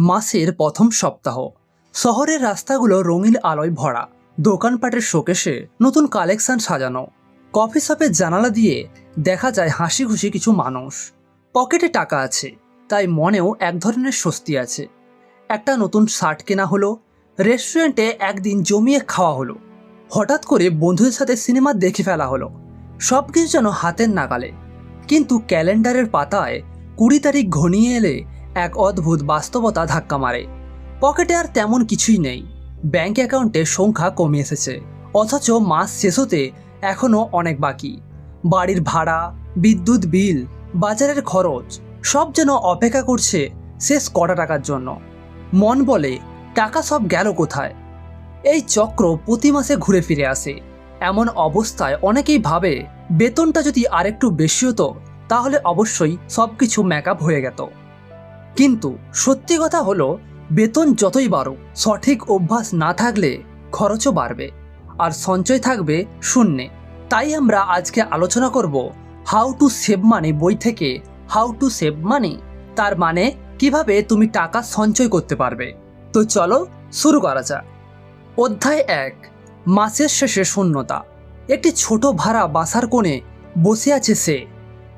মাসের প্রথম সপ্তাহ। শহরের রাস্তাগুলো রঙিন আলোয় ভরা। দোকানপাটের শোকেশে নতুন কালেকশন সাজানো। কফি শপের জানালা দিয়ে দেখা যায় হাসি খুশি কিছু মানুষ। পকেটে টাকা আছে, তাই মনেও এক ধরনের স্বস্তি আছে। একটা নতুন শার্ট কেনা হলো, রেস্টুরেন্টে একদিন জমিয়ে খাওয়া হলো। হঠাৎ করে বন্ধুদের সাথে সিনেমা দেখে ফেলা হলো। সব কিছু যেন হাতের নাগালে। কিন্তু ক্যালেন্ডারের পাতায় কুড়ি তারিখ ঘনিয়ে এলে এক অদ্ভুত বাস্তবতা ধাক্কা মারে। পকেটে আর তেমন কিছুই নেই। ব্যাংক অ্যাকাউন্টের সংখ্যা কমে এসেছে, অথচ মাস শেষ হতে এখনও অনেক বাকি। বাড়ির ভাড়া, বিদ্যুৎ বিল, বাজারের খরচ, সব যেন অপেক্ষা করছে শেষ কটা টাকার জন্য। মন বলে, টাকা সব গেল কোথায়? এই চক্র প্রতি মাসে ঘুরে ফিরে আসে। এমন অবস্থায় অনেকেই ভাবে, বেতনটা যদি আরেকটু বেশি হতো, তাহলে অবশ্যই সব কিছু ম্যাকআপ হয়ে যেত কিন্তু সত্যি কথা হলো, বেতন যতই বাড়ুক, সঠিক অভ্যাস না থাকলে খরচও বাড়বে আর সঞ্চয় থাকবে শূন্যে। তাই আমরা আজকে আলোচনা করব হাউ টু সেভ মানি বই থেকে হাউ টু সেভ মানি তার মানে কীভাবে তুমি টাকা সঞ্চয় করতে পারবে। তো চলো শুরু করা যাক। অধ্যায় এক, মাসের শেষে শূন্যতা। একটি ছোট ভাড়া বাসার কোণে বসে আছে সে।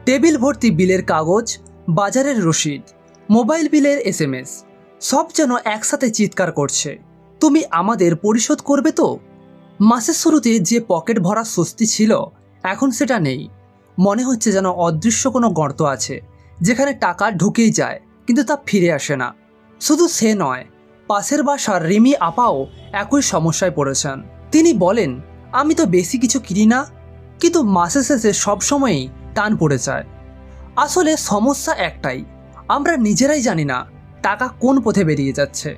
টেবিল ভর্তি বিলের কাগজ, বাজারের রসিদ। মোবাইল বিলের এস এম এস সব যেন একসাথে চিৎকার করছে। তুমি আমাদের পরিশোধ করবে তো? মাসের শুরুতে যে পকেট ভরা স্বস্তি ছিল, এখন সেটা নেই। মনে হচ্ছে যেন অদৃশ্য কোনো গর্ত আছে, যেখানে টাকা ঢুকেই যায়, কিন্তু তা ফিরে আসে না। শুধু সে নয়, পাশের বাসার রিমি আপাও একই সমস্যায় পড়েছেন। তিনি বলেন, আমি তো বেশি কিছু কিনি না, কিন্তু মাসের শেষে সবসময়ই টান পড়ে যায়। আসলে সমস্যা একটাই আমরা নিজেরাই জানি না টাকা কোন পথে বেরিয়ে যাচ্ছে।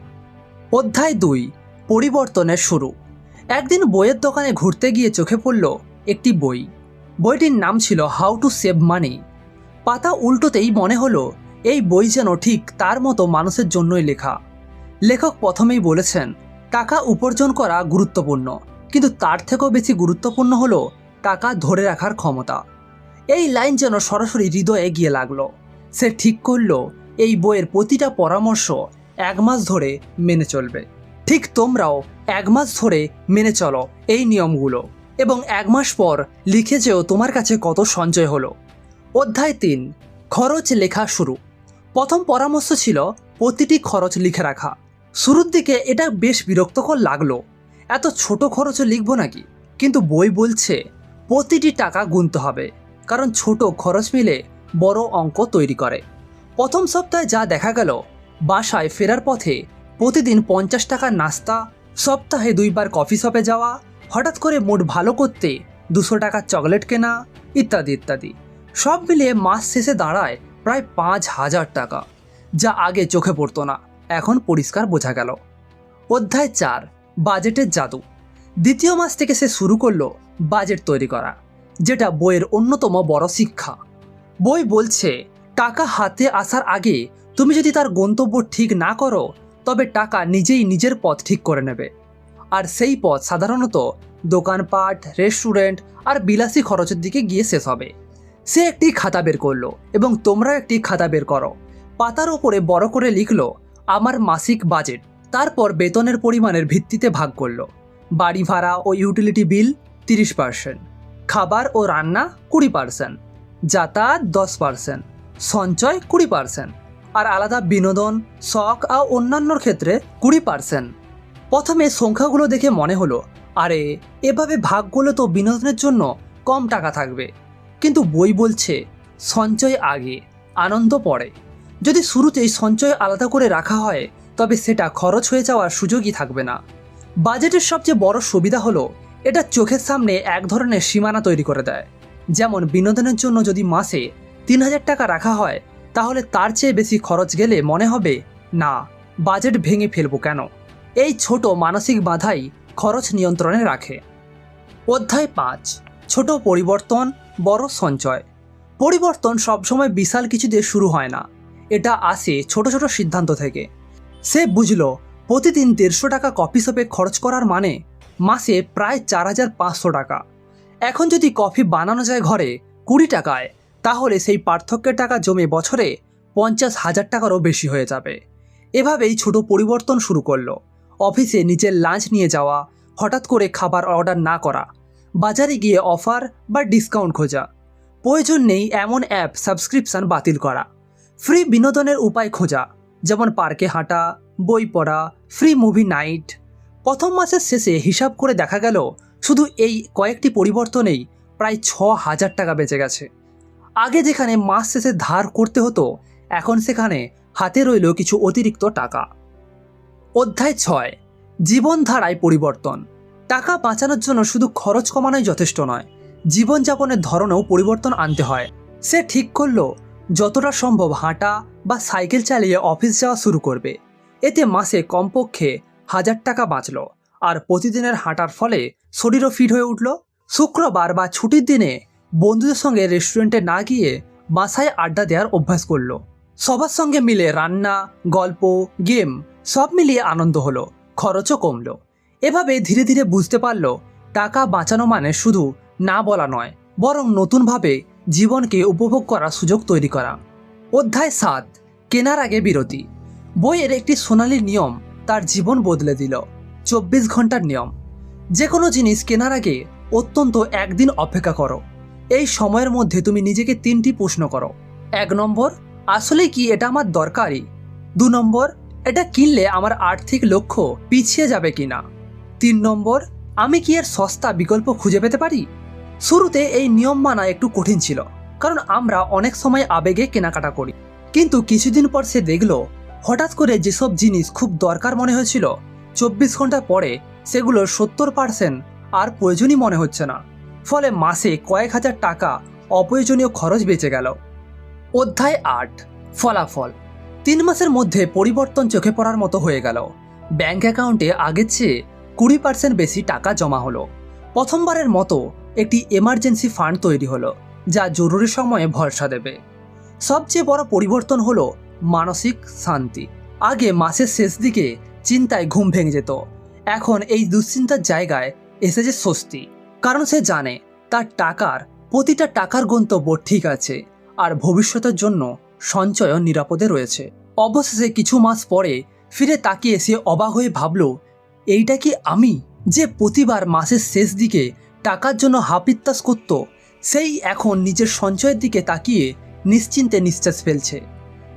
অধ্যায় দুই, পরিবর্তনের শুরু। একদিন বইয়ের দোকানে ঘুরতে গিয়ে চোখে পড়ল একটি বই। বইটির নাম ছিল হাউ টু সেভ মানি পাতা উল্টোতেই মনে হলো, এই বই যেন ঠিক তার মতো মানুষের জন্যই লেখা। লেখক প্রথমেই বলেছেন, টাকা উপার্জন করা গুরুত্বপূর্ণ, কিন্তু তার থেকেও বেশি গুরুত্বপূর্ণ হলো টাকা ধরে রাখার ক্ষমতা। এই লাইন যেন সরাসরি হৃদয়ে গিয়ে লাগল। সে ঠিক করল এই বইয়ের প্রতিটা পরামর্শ এক মাস ধরে মেনে চলবে। ঠিক তোমরাও এক মাস ধরে মেনে চলো এই নিয়মগুলো। এবং এক মাস পর লিখে যেও তোমার কাছে কত সঞ্চয় হলো। অধ্যায় তিন, খরচ লেখা শুরু। প্রথম পরামর্শ ছিল প্রতিটি খরচ লিখে রাখা। শুরুর দিকে এটা বেশ বিরক্তকর লাগল। এত ছোট খরচও লিখব নাকি? কিন্তু বই বলছে, প্রতিটি টাকা গুনতে হবে। কারণ ছোট খরচ মিলে বড় অঙ্ক তৈরি করে। প্রথম সপ্তাহে যা দেখা গেল, বাসায় ফেরার পথে প্রতিদিন পঞ্চাশ টাকার নাস্তা, সপ্তাহে দুইবার কফি শপে যাওয়া, হঠাৎ করে মুড ভালো করতে দুশো টাকার চকলেট কেনা, ইত্যাদি ইত্যাদি। সব মিলিয়ে মাস শেষে দাঁড়ায় প্রায় পাঁচ হাজার টাকা, যা আগে চোখে পড়তো না, এখন পরিষ্কার বোঝা গেল। অধ্যায় চার, বাজেটের জাদু। দ্বিতীয় মাস থেকে সে শুরু করল বাজেট তৈরি করা, যেটা বইয়ের অন্যতম বড় শিক্ষা। বই বলছে, টাকা হাতে আসার আগে তুমি যদি তার গন্তব্য ঠিক না করো, তবে টাকা নিজেই নিজের পথ ঠিক করে নেবে। আর সেই পথ সাধারণত দোকানপাট, রেস্টুরেন্ট আর বিলাসী খরচের দিকে গিয়ে শেষ হবে। সে একটি খাতা বের করল এবং তোমরা একটি খাতা বের করো। পাতার ওপরে বড় করে লিখলো, আমার মাসিক বাজেট। তারপর বেতনের পরিমাণের ভিত্তিতে ভাগ করল। বাড়ি ভাড়া ও ইউটিলিটি বিল তিরিশ পার্সেন্ট খাবার ও রান্না কুড়ি পার্সেন্ট যাতায়াত দশ পার্সেন্ট সঞ্চয় কুড়ি পার্সেন্ট আর আলাদা বিনোদন, শখ আর অন্যান্যর ক্ষেত্রে কুড়ি পার্সেন্ট প্রথমে সংখ্যাগুলো দেখে মনে হলো, আরে, এভাবে ভাগ করলে তো বিনোদনের জন্য কম টাকা থাকবে। কিন্তু বই বলছে, সঞ্চয় আগে, আনন্দ পরে। যদি শুরুতেই সঞ্চয় আলাদা করে রাখা হয়, তবে সেটা খরচ হয়ে যাওয়ার সুযোগই থাকবে না। বাজেটের সবচেয়ে বড় সুবিধা হলো, এটা চোখের সামনে এক ধরনের সীমানা তৈরি করে দেয়। যেমন বিনোদনের জন্য যদি মাসে তিন হাজার টাকা রাখা হয়, তাহলে তার চেয়ে বেশি খরচ গেলে মনে হবে, না, বাজেট ভেঙে ফেলব কেন? এই ছোট মানসিক বাধাই খরচ নিয়ন্ত্রণে রাখে। অধ্যায় পাঁচ, ছোট পরিবর্তন, বড় সঞ্চয়। পরিবর্তন সবসময় বিশাল কিছু দিয়ে শুরু হয় না। এটা আসে ছোট ছোট সিদ্ধান্ত থেকে। সে বুঝল, প্রতিদিন দেড়শো টাকা কফি শপে খরচ করার মানে মাসে প্রায় চার হাজার পাঁচশো টাকা। এখন যদি কফি বানানো যায় ঘরে কুড়ি টাকায়, তাহলে সেই পার্থক্যের টাকা জমে বছরে পঞ্চাশ হাজার টাকারও বেশি হয়ে যাবে। এভাবেই ছোট পরিবর্তন শুরু করল। অফিসে নিজের লাঞ্চ নিয়ে যাওয়া, হঠাৎ করে খাবার অর্ডার না করা, বাজারে গিয়ে অফার বা ডিসকাউন্ট খোঁজা। প্রয়োজন নেই এমন অ্যাপ সাবস্ক্রিপশন বাতিল করা। ফ্রি বিনোদনের উপায় খোঁজা, যেমন পার্কে হাঁটা, বই পড়া, ফ্রি মুভি নাইট। প্রথম মাসের শেষে হিসাব করে দেখা গেল শুধু এই কয়েকটি পরিবর্তনেই প্রায় ছ হাজার টাকা বেঁচে গেছে। আগে যেখানে মাস শেষে ধার করতে হতো, এখন সেখানে হাতে রইল কিছু অতিরিক্ত টাকা। অধ্যায় ছয়, জীবনধারায় পরিবর্তন। টাকা বাঁচানোর জন্য শুধু খরচ কমানোই যথেষ্ট নয়, জীবনযাপনের ধরনেও পরিবর্তন আনতে হয়। সে ঠিক করল যতটা সম্ভব হাঁটা বা সাইকেল চালিয়ে অফিস যাওয়া শুরু করবে। এতে মাসে কমপক্ষে হাজার টাকা বাঁচল। আর প্রতিদিনের হাঁটার ফলে শরীরও ফিট হয়ে উঠল। শুক্রবার বা ছুটির দিনে বন্ধুদের সঙ্গে রেস্টুরেন্টে না গিয়ে বাসায় আড্ডা দেওয়ার অভ্যাস করল। সবার সঙ্গে মিলে রান্না, গল্প গেম সব মিলিয়ে আনন্দ হলো, খরচও কমল। এভাবে ধীরে ধীরে বুঝতে পারল, টাকা বাঁচানো মানে শুধু না বলা নয়, বরং নতুনভাবে জীবনকে উপভোগ করার সুযোগ তৈরি করা। অধ্যায় সাত, কেনার আগে বিরতি। বইয়ের একটি সোনালী নিয়ম তার জীবন বদলে দিল। চব্বিশ ঘণ্টার নিয়ম। যে কোনো জিনিস কেনার আগে অত্যন্ত একদিন অপেক্ষা করো। এই সময়ের মধ্যে তুমি নিজেকে তিনটি প্রশ্ন করো। এক নম্বর আসলে কি এটা আমার দরকারি দু নম্বর, এটা কিনলে আমার আর্থিক লক্ষ্য পিছিয়ে যাবে কিনা? তিন নম্বর, আমি কি এর সস্তা বিকল্প খুঁজে পেতে পারি? শুরুতে এই নিয়ম মানা একটু কঠিন ছিল, কারণ আমরা অনেক সময় আবেগে কেনাকাটা করি। কিন্তু কিছুদিন পর সে দেখল, হঠাৎ করে যেসব জিনিস খুব দরকার মনে হয়েছিল চব্বিশ ঘণ্টা পরে সেগুলো সত্তর পার্সেন্ট আর প্রয়োজনই মনে হচ্ছে না। ফলে মাসে কয়েক হাজার টাকা অপ্রয়োজনীয় খরচ বেঁচে গেল। অধ্যায় আট, ফলাফল। তিন মাসের মধ্যে পরিবর্তন চোখে পড়ার মতো হয়ে গেল। ব্যাংক অ্যাকাউন্টে আগের চেয়ে কুড়ি পার্সেন্ট বেশি টাকা জমা হলো। প্রথমবারের মতো একটি এমার্জেন্সি ফান্ড তৈরি হলো, যা জরুরি সময়ে ভরসা দেবে। সবচেয়ে বড় পরিবর্তন হলো মানসিক শান্তি। আগে মাসের শেষ দিকে চিন্তায় ঘুম ভেঙে যেত। এখন এই দুশ্চিন্তার জায়গায় এসেছে স্বস্তি, কারণ সে জানে তার টাকার, প্রতিটা টাকার গন্তব্য ঠিক আছে আর ভবিষ্যতের জন্য সঞ্চয়ও নিরাপদে রয়েছে। অবশেষে কিছু মাস পরে ফিরে তাকিয়ে সে অবাক হয়ে ভাবল, এইটা কি আমি যে প্রতিবার মাসের শেষ দিকে টাকার জন্য হাপিত্তাস করত, সেই এখন নিজের সঞ্চয়ের দিকে তাকিয়ে নিশ্চিন্তে নিঃশ্বাস ফেলছে।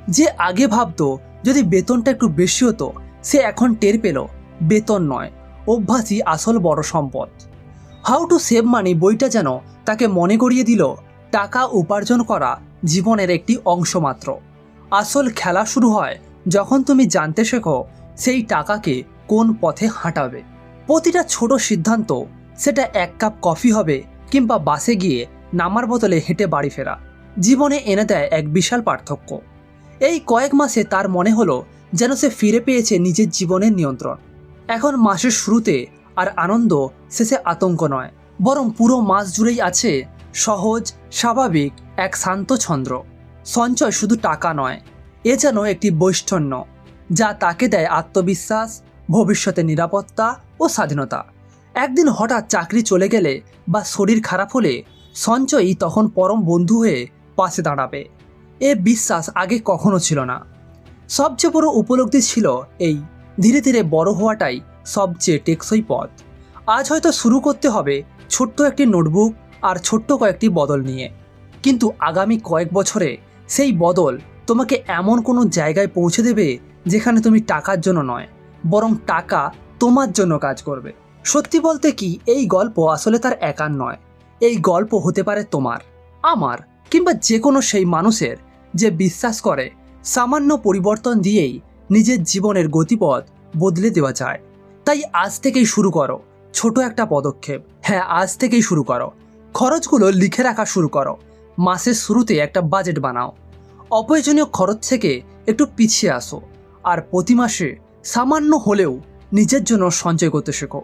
যে আগে ভাবতো যদি বেতনটা একটু বেশি হতো সে এখন টের পেল, বেতন নয়। অভ্যাসই আসল বড় সম্পদ। হাউ টু সেভ মানি বইটা যেন তাকে মনে করিয়ে দিল, টাকা উপার্জন করা জীবনের একটি অংশ মাত্র। আসল খেলা শুরু হয় যখন তুমি জানতে শেখো সেই টাকাকে কোন পথে হাঁটাবে। প্রতিটা ছোট সিদ্ধান্ত, সেটা এক কাপ কফি হবে কিংবা বাসে গিয়ে নামার বদলে হেঁটে বাড়ি ফেরা। জীবনে এনে দেয় এক বিশাল পার্থক্য। এই কয়েক মাসে তার মনে হলো যেন সে ফিরে পেয়েছে নিজের জীবনের নিয়ন্ত্রণ। এখন মাসের শুরুতে আর আনন্দ শেষে আতঙ্ক নয়, বরং পুরো মাস জুড়েই আছে সহজ, স্বাভাবিক এক শান্ত ছন্দ্র সঞ্চয় শুধু টাকা নয়, এ যেন একটি বৈষ্ঠন্য, যা তাকে দেয় আত্মবিশ্বাস ভবিষ্যতে নিরাপত্তা ও স্বাধীনতা। একদিন হঠাৎ চাকরি চলে গেলে বা শরীর খারাপ হলে সঞ্চয়ই তখন পরম বন্ধু হয়ে পাশে দাঁড়াবে। এ বিশ্বাস আগে কখনো ছিল না। সবচেয়ে বড় উপলব্ধি ছিল এই ধীরে ধীরে বড় হওয়াটাই সবচেয়ে টেকসই পথ। আজ হয়তো শুরু করতে হবে ছোট্ট একটি নোটবুক আর ছোট্ট কয়েকটি বদল নিয়ে। কিন্তু আগামী কয়েক বছরে সেই বদল তোমাকে এমন কোনো জায়গায় পৌঁছে দেবে যেখানে তুমি টাকার জন্য নয়, বরং টাকা তোমার জন্য কাজ করবে। সত্যি বলতে কি, এই গল্প আসলে তার একার নয়, এই গল্প হতে পারে তোমার, আমার, কিংবা যে কোনো সেই মানুষের যে বিশ্বাস করে সামান্য পরিবর্তন দিয়েই নিজের জীবনের গতিপথ বদলে দেওয়া যায়। তাই আজ থেকেই শুরু করো। ছোট একটা পদক্ষেপ। হ্যাঁ আজ থেকেই শুরু করো। খরচগুলো লিখে রাখা শুরু করো। মাসের শুরুতে একটা বাজেট বানাও। অপ্রয়োজনীয় খরচ থেকে একটু পিছিয়ে আসো। আর প্রতি মাসে সামান্য হলেও নিজের জন্য সঞ্চয় করতে শেখো।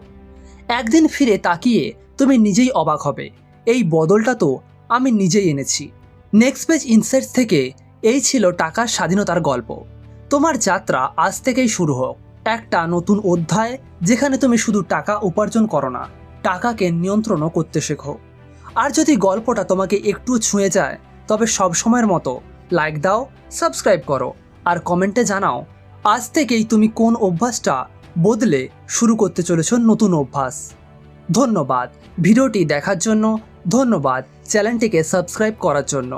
একদিন ফিরে তাকিয়ে তুমি নিজেই অবাক হবে। এই বদলটা তো আমি নিজেই এনেছি। নেক্সট পেজ ইনসাইটস থেকে এই ছিল টাকার স্বাধীনতার গল্প। তোমার যাত্রা আজ থেকেই শুরু হোক। একটা নতুন অধ্যায় যেখানে তুমি শুধু টাকা উপার্জন করো না, টাকাকে নিয়ন্ত্রণও করতে শেখো। আর যদি গল্পটা তোমাকে একটু ছুঁয়ে যায়, তবে সব সময়ের মতো লাইক দাও সাবস্ক্রাইব করো আর কমেন্টে জানাও, আজ থেকেই তুমি কোন অভ্যাসটা বদলে শুরু করতে চলেছ নতুন অভ্যাস। ধন্যবাদ। ভিডিওটি দেখার জন্য ধন্যবাদ চ্যানেলটিকে সাবস্ক্রাইব করার জন্য।